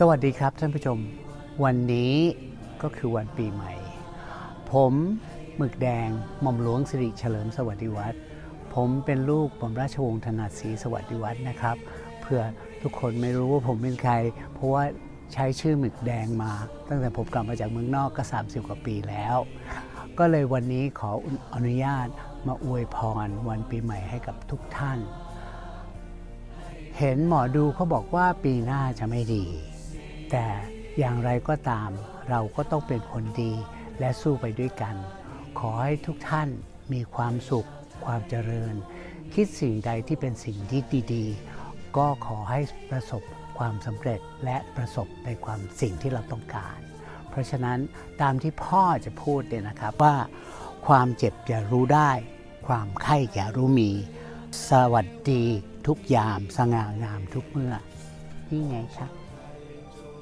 สวัสดีครับท่านผู้ชม วันนี้ก็คือวันปีใหม่ ผมหมึกแดงหม่อมหลวงสิริเฉลิมสวัสดิวัฒน์ผมเป็นลูกหม่อมราชวงศ์ถนัดศรีสวัสดิวัฒน์นะครับเพื่อทุกคนไม่รู้ว่าผมเป็นใคร เพราะว่าใช้ชื่อหมึกแดงมา ตั้งแต่ผมกลับมาจากเมืองนอกก็ 30 กว่าปีแล้ว ก็เลยวันนี้ขออนุญาตมาอวยพรวันปีใหม่ให้กับทุกท่าน เห็นหมอดูเขาบอกว่าปีหน้าจะไม่ดี แต่อย่างไรก็ตามเราก็ต้องเป็นคนดีและสู้ไปด้วยกัน ขอให้ทุกท่านมีความสุข ความเจริญ คิดสิ่งใดที่เป็นสิ่งที่ดีๆ ก็ขอให้ประสบความสำเร็จและประสบในความสิ่งที่เราต้องการ เพราะฉะนั้นตามที่พ่อจะพูดเนี่ยนะครับว่าความเจ็บอย่ารู้ได้ ความไข้อย่ารู้มี สวัสดีทุกยาม สง่างามทุกเมื่อ นี่ไงครับ